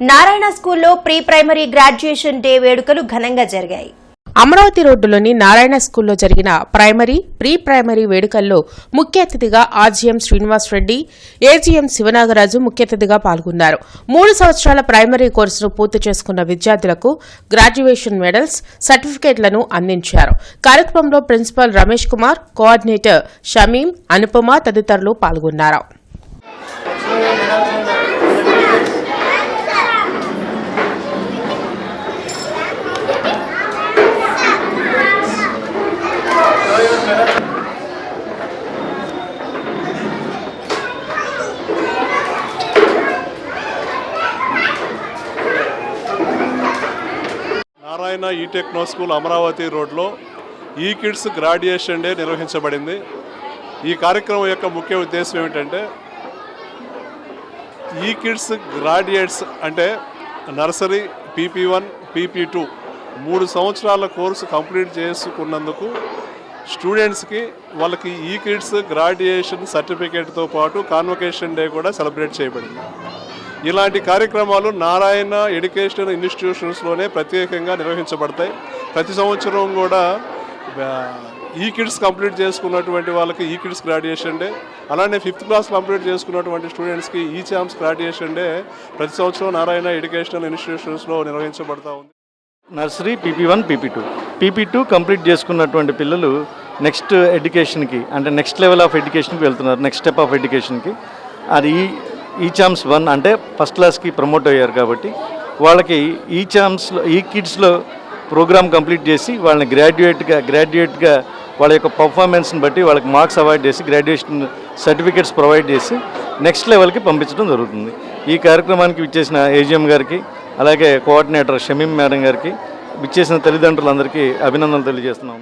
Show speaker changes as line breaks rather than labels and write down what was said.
నారాయణ స్కూల్లో pre primary graduation day వేడుకలు ఘనంగా జరిగాయి.
అమరావతి రోడ్డులోని నారాయణ స్కూల్లో జరిగిన ప్రైమరీ ప్రీ ప్రైమరీ వేడుకల్లో ముఖ్య అతిథిగా ఆర్జీఎం శ్రీనివాస్ రెడ్డి ఏజీఎం శివనాగరాజు ముఖ్య అతిథిగా పాల్గొన్నారు. మూడు సంవత్సరాల ప్రైమరీ కోర్సును పూర్తి చేసుకున్న విద్యార్థులకు గ్రాడ్యుయేషన్ మెడల్స్ సర్టిఫికేట్లను అందించారు. కార్యక్రమంలో ప్రిన్సిపాల్ రమేష్ కుమార్ కోఆర్డినేటర్ షమీం అనుపమ తదితరులు పాల్గొన్నారు.
నారాయణ ఈ టెక్నో స్కూల్ అమరావతి రోడ్లో ఈ కిడ్స్ గ్రాడ్యుయేషన్ డే నిర్వహించబడింది. ఈ కార్యక్రమం యొక్క ముఖ్య ఉద్దేశం ఏమిటంటే ఈ కిడ్స్ గ్రాడ్యుయేట్స్ అంటే nursery PP one PP two మూడు సంవత్సరాల కోర్సు కంప్లీట్ చేసుకున్నందుకు స్టూడెంట్స్కి వాళ్ళకి ఈ కిడ్స్ గ్రాడ్యుయేషన్ సర్టిఫికేట్తో పాటు కాన్వకేషన్ డే కూడా సెలబ్రేట్ చేయబడింది. ఇలాంటి కార్యక్రమాలు నారాయణ ఎడ్యుకేషన్ ఇన్స్టిట్యూషన్స్లోనే ప్రత్యేకంగా నిర్వహించబడతాయి. ప్రతి సంవత్సరం కూడా ఈ కిడ్స్ కంప్లీట్ చేసుకున్నటువంటి వాళ్ళకి ఈ కిడ్స్ గ్రాడ్యుయేషన్ డే అలానే ఫిఫ్త్ క్లాస్ కంప్లీట్ చేసుకున్నటువంటి స్టూడెంట్స్కి ఈ ఛాంప్స్ గ్రాడ్యుయేషన్ డే ప్రతి సంవత్సరం నారాయణ ఎడ్యుకేషనల్ ఇన్స్టిట్యూషన్స్లో నిర్వహించబడతా ఉంది.
Nursery PP one PP two. PP two complete చేసుకున్నటువంటి పిల్లలు నెక్స్ట్ ఎడ్యుకేషన్కి అంటే నెక్స్ట్ లెవెల్ ఆఫ్ ఎడ్యుకేషన్కి వెళ్తున్నారు నెక్స్ట్ స్టెప్ ఆఫ్ ఎడ్యుకేషన్కి. అది ఈ ఈ ఛాన్స్ వన్ అంటే ఫస్ట్ క్లాస్కి ప్రమోట్ అయ్యారు కాబట్టి వాళ్ళకి ఈ ఛాన్స్లో ఈ కిడ్స్లో ప్రోగ్రామ్ కంప్లీట్ చేసి వాళ్ళని గ్రాడ్యుయేట్గా గ్రాడ్యుయేట్గా వాళ్ళ యొక్క పర్ఫార్మెన్స్ని బట్టి వాళ్ళకి మార్క్స్ అవాయిడ్ చేసి గ్రాడ్యుయేషన్ సర్టిఫికేట్స్ ప్రొవైడ్ చేసి నెక్స్ట్ లెవెల్కి పంపించడం జరుగుతుంది. ఈ కార్యక్రమానికి విచ్చేసిన ఏజిఎం గారికి అలాగే కోఆర్డినేటర్ షమీం మేడం గారికి విచ్చేసిన తల్లిదండ్రులందరికీ అభినందనలు తెలియజేస్తున్నాము.